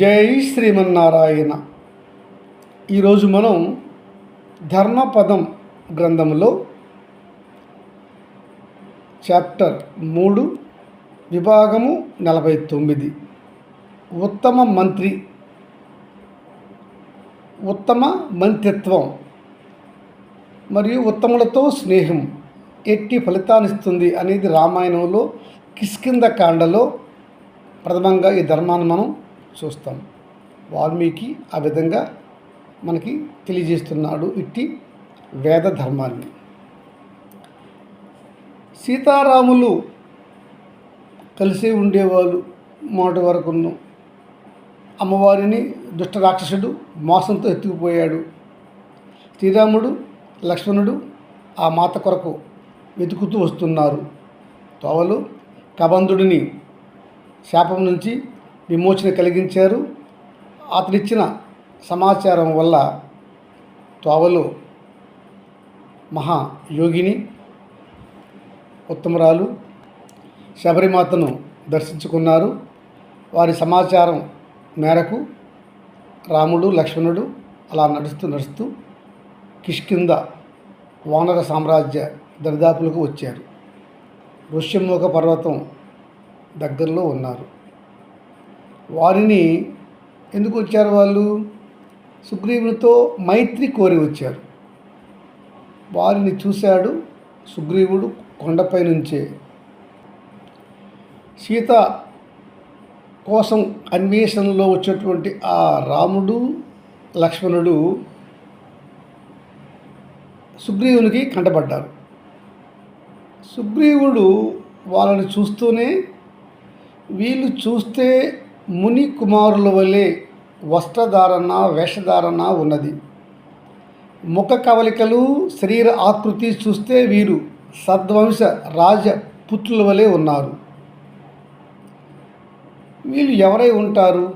జై శ్రీమన్నారాయణ. ఈరోజు మనం ధర్మపదం గ్రంథంలో చాప్టర్ మూడు విభాగము నలభై తొమ్మిది. ఉత్తమ మంత్రి ఉత్తమ మంత్రిత్వం మరియు ఉత్తములతో స్నేహం ఎట్టి ఫలితాన్నిస్తుంది అనేది రామాయణంలో కిష్కింద కాండలో ప్రథమంగా ఈ ధర్మాన్ని మనం చూస్తాం. వాల్మీకి ఆ విధంగా మనకి తెలియజేస్తున్నాడు ఇట్టి వేద ధర్మాన్ని. సీతారాములు కలిసి ఉండేవాళ్ళు మొదటి వరకును. అమ్మవారిని దుష్ట రాక్షసుడు మోసంతో ఎత్తుకుపోయాడు. శ్రీరాముడు లక్ష్మణుడు ఆ మాత కొరకు వెతుకుతూ వస్తున్నారు. తోవలు కబంధుడిని శాపం నుంచి విమోచన కలిగించారు. అతనిచ్చిన సమాచారం వల్ల త్వావలు మహా యోగిని ఉత్తమరాలు శబరిమాతను దర్శించుకున్నారు. వారి సమాచారం మేరకు రాముడు లక్ష్మణుడు అలా నడుస్తూ నడుస్తూ కిష్కింద వానర సామ్రాజ్య దరిదాపులకు వచ్చారు. ఋష్యమోక పర్వతం దగ్గరలో ఉన్నారు. వారిని ఎందుకు వచ్చారు వాళ్ళు? సుగ్రీవునితో మైత్రి కోరి వచ్చారు. వారిని చూశాడు సుగ్రీవుడు కొండపై నుంచే. సీత కోసం అన్వేషణలో వచ్చేటువంటి ఆ రాముడు లక్ష్మణుడు సుగ్రీవునికి కంటపడ్డారు. సుగ్రీవుడు వాళ్ళని చూస్తూనే వీళ్ళు చూస్తే ముని కుమారుల వలె వస్త్రధారణ వేషధారణ ఉన్నది. ముఖ కవలికలు శరీర ఆకృతి చూస్తే వీరు సద్వంశ రాజపుత్రుల వలె ఉన్నారు. వీళ్ళు ఎవరై ఉంటారు?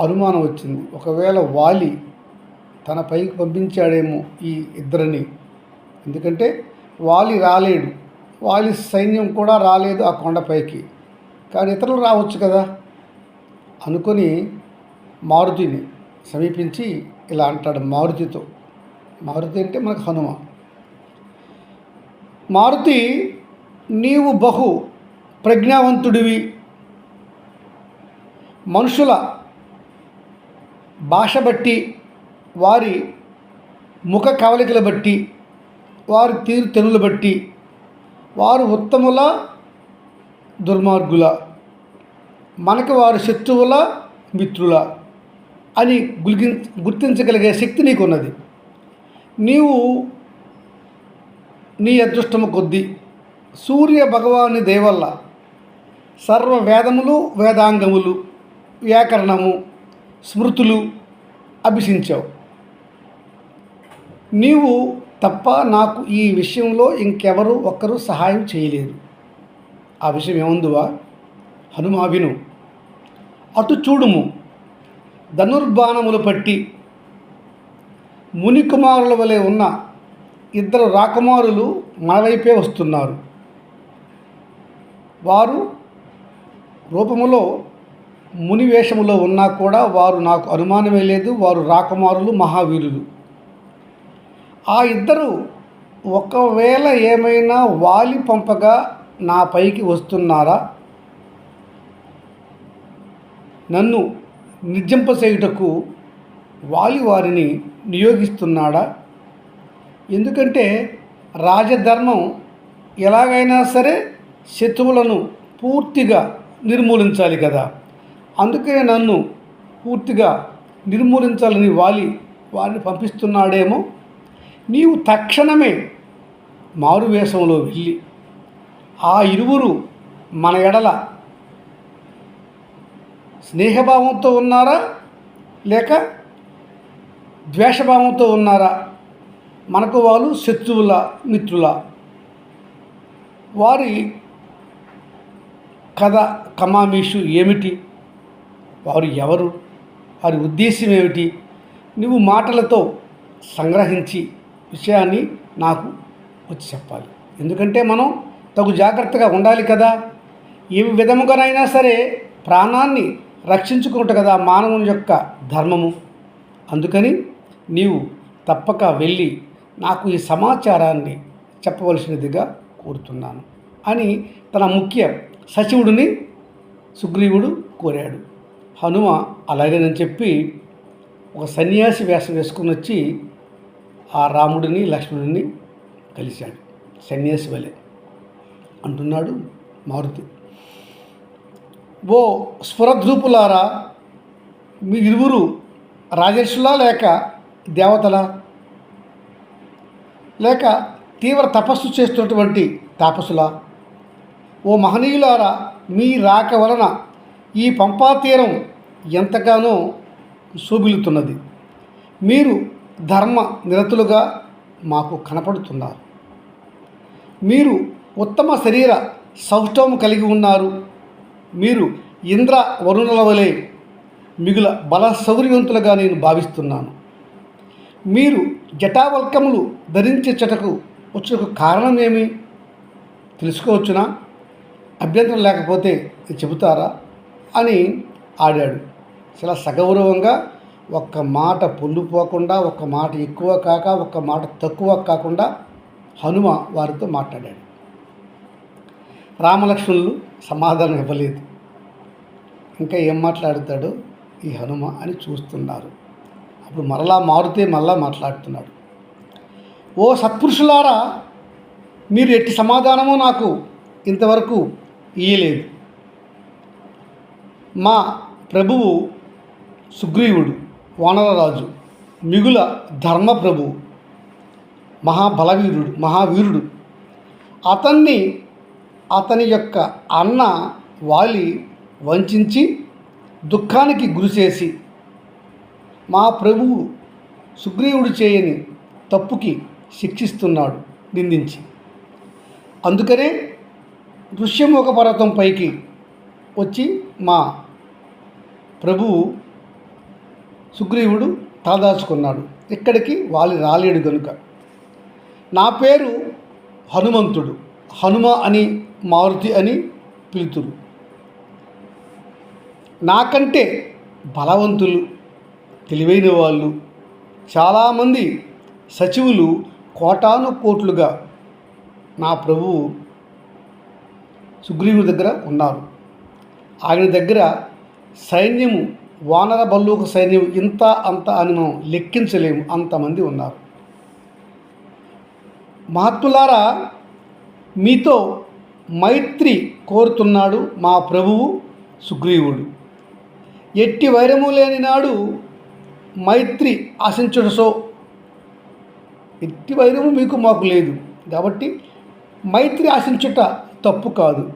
అనుమానం వచ్చింది. ఒకవేళ వాలి తన పైకి పంపించాడేమో ఈ ఇద్దరిని. ఎందుకంటే వాలి రాలేడు. వాలి సైన్యం కూడా రాలేదు ఆ కొండపైకి. కానీ ఇతరులు రావచ్చు కదా అనుకొని మారుతిని సమీపించి ఇలా అంటాడు మారుతితో. మారుతి అంటే మనకు హనుమ. మారుతి నీవు బహు ప్రజ్ఞావంతుడివి. మనుషుల భాష బట్టి వారి ముఖ కవలికల బట్టి వారి తీరు తెనులు బట్టి వారు ఉత్తముల దుర్మార్గుల మనకి వారు శత్రువుల మిత్రుల అని గుర్తి గుర్తించగలిగే శక్తి నీకున్నది. నీవు నీ అదృష్టము కొద్దీ సూర్య భగవాని దేవల్ల సర్వ వేదములు వేదాంగములు వ్యాకరణము స్మృతులు అభ్యసించావు నీవు తప్ప నాకు ఈ విషయంలో ఇంకెవరు ఒక్కరు సహాయం చేయలేరు. ఆ విషయం ఏముందువా? హనుమా విను అటు చూడుము. ధనుర్బాణములు పట్టి మునికుమారుల వలె ఉన్న ఇద్దరు రాకుమారులు మన వైపే వస్తున్నారు. వారు రూపములో ముని వేషములో ఉన్నా కూడా వారు నాకు అనుమానమే లేదు. వారు రాకుమారులు మహావీరులు. ఆ ఇద్దరు ఒకవేళ ఏమైనా వాలి పంపగా నా పైకి వస్తున్నారా? నన్ను నిర్జింపసేయుటకు వాలి వారిని నియోగిస్తున్నాడా? ఎందుకంటే రాజధర్మం ఎలాగైనా సరే శత్రువులను పూర్తిగా నిర్మూలించాలి కదా. అందుకే నన్ను పూర్తిగా నిర్మూలించాలని వాలి వారిని పంపిస్తున్నాడేమో? నీవు తక్షణమే మారువేషంలో వెళ్ళి ఆ ఇరువురు మన ఎడల స్నేహభావంతో ఉన్నారా? లేక ద్వేషభావంతో ఉన్నారా? మనకు వాళ్ళు శత్రువుల మిత్రుల. వారి కథ కమామీషు ఏమిటి? వారు ఎవరు? వారి ఉద్దేశం ఏమిటి? నువ్వు మాటలతో సంగ్రహించి విషయాన్ని నాకు వచ్చి చెప్పాలి. ఎందుకంటే మనం తగు జాగ్రత్తగా ఉండాలి కదా. ఏ విధముగానైనా సరే ప్రాణాన్ని రక్షించుకుంట కదా మానవుని యొక్క ధర్మము. అందుకని నీవు తప్పక వెళ్ళి నాకు ఈ సమాచారాన్ని చెప్పవలసినదిగా కోరుతున్నాను అని తన ముఖ్య సచివుడిని సుగ్రీవుడు కోరాడు. హనుమ అలాగేనని చెప్పి ఒక సన్యాసి వేషం వేసుకుని వచ్చి ఆ రాముడిని లక్ష్మణుడిని కలిశాడు. సన్యాసి వలె. అంటున్నాడు మారుతి. ఓ స్ఫురద్రూపులారా మీ ఇరువురు రాజర్షులా లేక దేవతలా? లేక తీవ్ర తపస్సు చేస్తున్నటువంటి తాపసులా? ఓ మహనీయులారా మీ రాక వలన ఈ పంపా తీరం ఎంతగానో శోభిలుతున్నది మీరు ధర్మ నిరతులుగా మాకు కనపడుతున్నారు. మీరు ఉత్తమ శరీర సౌష్ఠవం కలిగి ఉన్నారు. మీరు ఇంద్ర వరుణుల వలె మిగుల బల సౌర్యవంతులుగా నేను భావిస్తున్నాను. మీరు జటావల్కములు ఒక కారణం ఏమి తెలుసుకోవచ్చునా? అభ్యంతరం లేకపోతే చెబుతారా? అని ఆడాడు. చాలా సగౌరవంగా ఒక్క మాట పొల్లుపోకుండా ఒక్క మాట ఎక్కువ కాక ఒక్క మాట తక్కువ కాకుండా హనుమ వారితో మాట్లాడాడు. రామలక్ష్మణులు సమాధానం ఇవ్వలేదు. ఇంకా ఏం మాట్లాడతాడు? ఈ హనుమ అని చూస్తున్నారు. అప్పుడు మరలా మారుతే మరలా మాట్లాడుతున్నాడు. ఓ సత్పురుషులారా మీరు ఎట్టి సమాధానమో నాకు ఇంతవరకు ఇయ్యలేదు. మా ప్రభువు సుగ్రీవుడు వానరరాజు మిగుల ధర్మప్రభు మహాబలవీరుడు మహావీరుడు అతన్ని అతని యొక్క అన్న వాలి వంచించి దుఃఖానికి గురిచేసి మా ప్రభువు సుగ్రీవుడు చేయని తప్పుకి శిక్షిస్తున్నాడు నిందించి. అందుకనే దృశ్యముఖ పర్వతం పైకి వచ్చి మా ప్రభువు సుగ్రీవుడు తలదాచుకున్నాడు. ఇక్కడికి వాలి రాలేడు గనుక. నా పేరు హనుమంతుడు. హనుమ అని మారుతి అని పిలుతురు. నాకంటే బలవంతులు తెలివైన వాళ్ళు చాలామంది సచివులు కోటాను కోట్లుగా నా ప్రభువు సుగ్రీవుని దగ్గర ఉన్నారు. ఆయన దగ్గర సైన్యము వానర బల్లూక సైన్యం ఇంత అంత అని మనం లెక్కించలేము. అంతమంది ఉన్నారు. మహత్తులారా మీతో మైత్రి కోరుతున్నాడు మా ప్రభువు సుగ్రీవుడు. ఎట్టి వైరము లేని నాడు మైత్రి ఆశించుట సో ఎట్టి వైరము మీకు మాకు లేదు. కాబట్టి మైత్రి ఆశించుట తప్పు కాదు.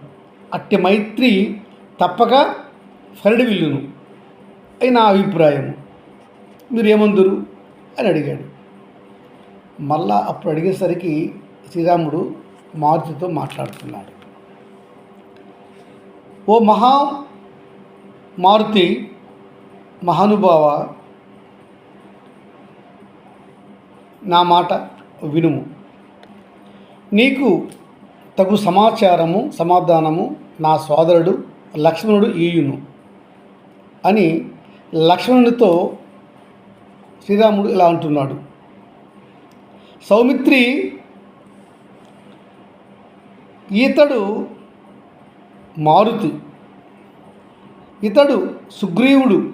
అట్టి మైత్రి తప్పక ఫరడివిల్లును అని నా అభిప్రాయము మీరు ఏమందురు అని అడిగాడు. మళ్ళా అప్పుడు అడిగేసరికి శ్రీరాముడు మారుతితో మాట్లాడుతున్నాడు. ఓ మహా మారుతి మహానుభావ నా మాట వినుము. నీకు తగు సమాచారము సమాధానము నా సోదరుడు లక్ష్మణుడు ఈయును అని లక్ష్మణునితో శ్రీరాముడు ఇలా అంటున్నాడు. సౌమిత్రి ఈతడు మారుతి. ఇతడు సుగ్రీవుడు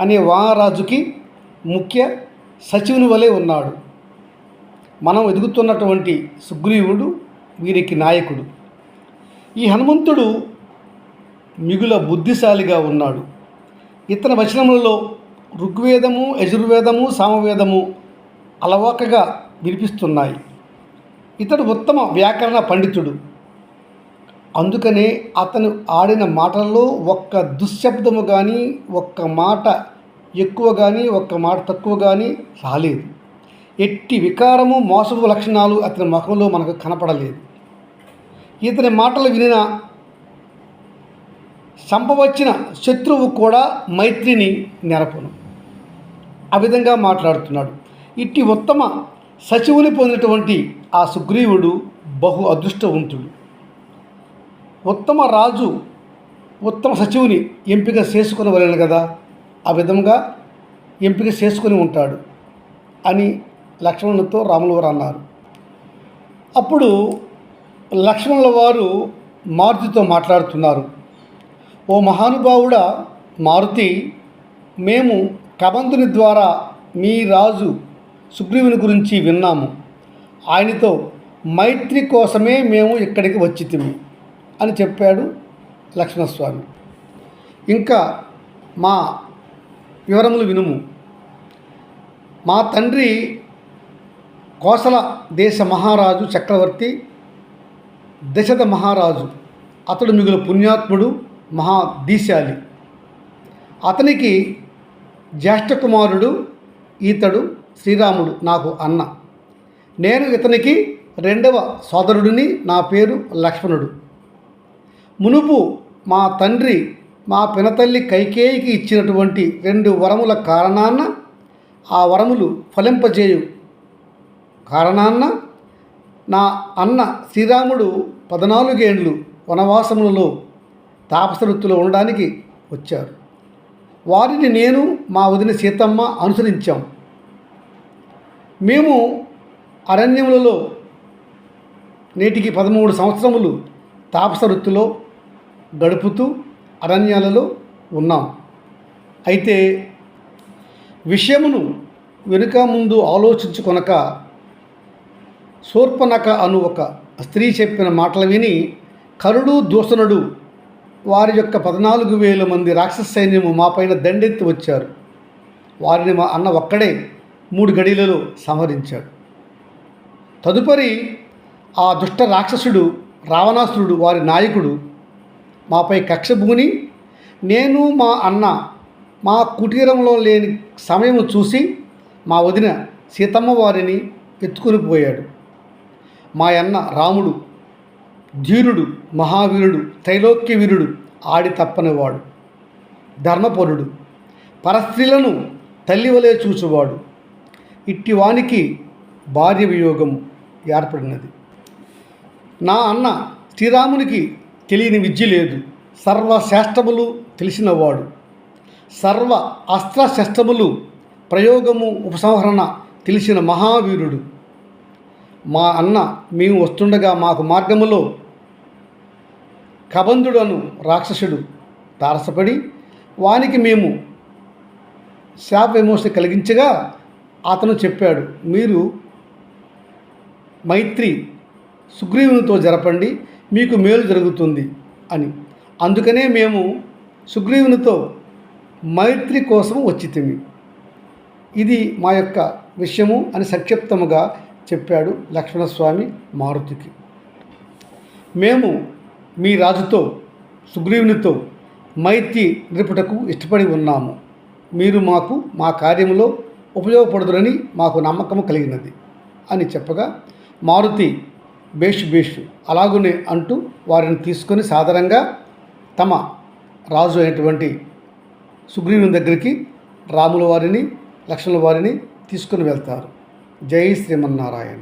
అనే వానరాజుకి ముఖ్య సచివుని వలె ఉన్నాడు. మనం ఎదుగుతున్నటువంటి సుగ్రీవుడు వీరికి నాయకుడు. ఈ హనుమంతుడు మిగుల బుద్ధిశాలిగా ఉన్నాడు. ఇతని వచనములలో ఋగ్వేదము యజుర్వేదము సామవేదము అలవాకగా వినిపిస్తున్నాయి. ఇతడు ఉత్తమ వ్యాకరణ పండితుడు. అందుకనే అతను ఆడిన మాటల్లో ఒక్క దుశ్శబ్దము కానీ ఒక్క మాట ఎక్కువ కానీ ఒక్క మాట తక్కువ కానీ రాలేదు. ఎట్టి వికారము మోసపు లక్షణాలు అతని ముఖంలో మనకు కనపడలేదు. ఇతని మాటలు వినిన చంపవచ్చిన శత్రువు కూడా మైత్రిని నెరపును. ఆ విధంగా మాట్లాడుతున్నాడు. ఇట్టి ఉత్తమ సచివుని పొందినటువంటి ఆ సుగ్రీవుడు బహు అదృష్టవంతుడు. ఉత్తమ రాజు ఉత్తమ సచివుని ఎంపిక చేసుకునవలేను కదా. ఆ విధంగా ఎంపిక చేసుకుని ఉంటాడు అని లక్ష్మణునితో రాముల వారు అన్నారు. అప్పుడు లక్ష్మణుల వారు మారుతితో మాట్లాడుతున్నారు. ఓ మహానుభావుడ మారుతి మేము కబంతుని ద్వారా మీ రాజు సుగ్రీవుని గురించి విన్నాము. ఆయనతో మైత్రి కోసమే మేము ఇక్కడికి వచ్చితిమి. అని చెప్పాడు లక్ష్మణస్వామి. ఇంకా మా వివరములు వినుము. మా తండ్రి కోసల దేశ మహారాజు చక్రవర్తి దశద మహారాజు అతడు మిగులు పుణ్యాత్ముడు మహా దీశాలి అతనికి జ్యేష్ఠ కుమారుడు ఈతడు శ్రీరాముడు నాకు అన్న. నేను ఇతనికి రెండవ సోదరుడిని నా పేరు లక్ష్మణుడు. మునుపు మా తండ్రి మా పినతల్లి కైకేయికి ఇచ్చినటువంటి రెండు వరముల కారణాన్న ఆ వరములు ఫలింపజేయు. కారణాన్న నా అన్న శ్రీరాముడు పద్నాలుగేండ్లు వనవాసములలో తాపసవృత్తిలో ఉండడానికి వచ్చారు. వారిని నేను మా వదిన సీతమ్మ అనుసరించాం. మేము అరణ్యములలో నేటికి పదమూడు సంవత్సరములు తాపస వృత్తిలో గడుపుతూ అరణ్యాలలో ఉన్నాం. అయితే విషయమును వెనుక ముందు ఆలోచించుకొనక శూర్పనక అను ఒక స్త్రీ చెప్పిన మాటలు విని కరుడు దూషణుడు వారి యొక్క పద్నాలుగు వేల మంది రాక్షస సైన్యము మాపైన దండెత్తి వచ్చారు. వారిని మా అన్న ఒక్కడే మూడు గడిలలో సంహరించాడు. తదుపరి ఆ దుష్ట రాక్షసుడు రావణాసురుడు వారి నాయకుడు మాపై కక్ష భూని నేను మా అన్న మా కుటీరంలో లేని సమయం చూసి మా వదిన సీతమ్మ వారిని ఎత్తుకుని పోయాడు. మా అన్న రాముడు ధీరుడు మహావీరుడు త్రైలోక్య వీరుడు ఆడి తప్పనివాడు ధర్మపరుడు పరస్త్రీలను తల్లివలే చూచువాడు. ఇట్టివానికి భార్య వియోగం ఏర్పడినది. నా అన్న శ్రీరామునికి తెలియని విద్య లేదు. సర్వశాస్త్రములు తెలిసినవాడు. సర్వ అస్త్రశస్త్రములు ప్రయోగము ఉపసంహరణ తెలిసిన మహావీరుడు. మా అన్న మేము వస్తుండగా మాకు మార్గములో కబంధుడను రాక్షసుడు తారసపడి వానికి మేము శాప విమోచన కలిగించగా అతను చెప్పాడు మీరు మైత్రి సుగ్రీవునితో జరపండి. మీకు మేలు జరుగుతుంది అని. అందుకనే మేము సుగ్రీవునితో మైత్రి కోసం వచ్చితిమి. ఇది మా యొక్క విషయము అని సంక్షిప్తముగా చెప్పాడు లక్ష్మణస్వామి మారుతికి. మేము మీ రాజుతో సుగ్రీవునితో మైత్రి నిలుపుటకు ఇష్టపడి ఉన్నాము. మీరు మాకు మా కార్యములో ఉపయోగపడుదురని మాకు నమ్మకం కలిగినది అని చెప్పగా మారుతి బేష్ బేష్ అలాగునే అంటూ వారిని తీసుకొని సాధారణంగా తమ రాజు అయినటువంటి సుగ్రీవుని దగ్గరికి రాముల వారిని లక్ష్మణుల వారిని తీసుకుని వెళ్తారు. జై శ్రీమన్నారాయణ.